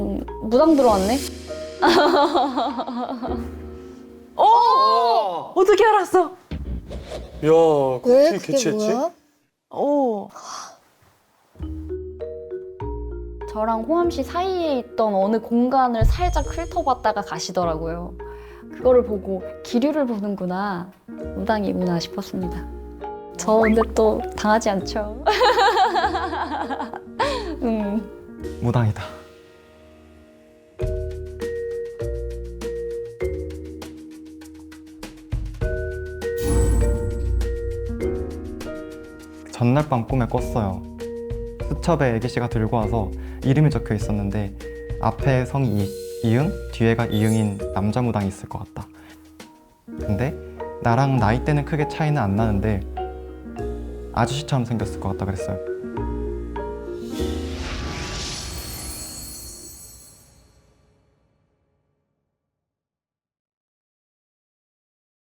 음, 무당 들어왔네? 오! 어떻게 알았어? 야, 왜 그게? 뭐야? 오. 저랑 호암 씨 사이에 있던 어느 공간을 살짝 훑어봤다가 가시더라고요. 그거를 보고 기류를 보는구나, 무당이구나 싶었습니다. 저 근데 또 당하지 않죠. 음. 무당이다. 전날 밤 꿈에 꿨어요. 수첩에 애기씨가 들고 와서 이름이 적혀 있었는데 앞에 성이 이응, 뒤에가 이응인 남자 무당이 있을 것 같다. 근데 나랑 나이대는 크게 차이는 안 나는데 아저씨처럼 생겼을 것 같다 그랬어요.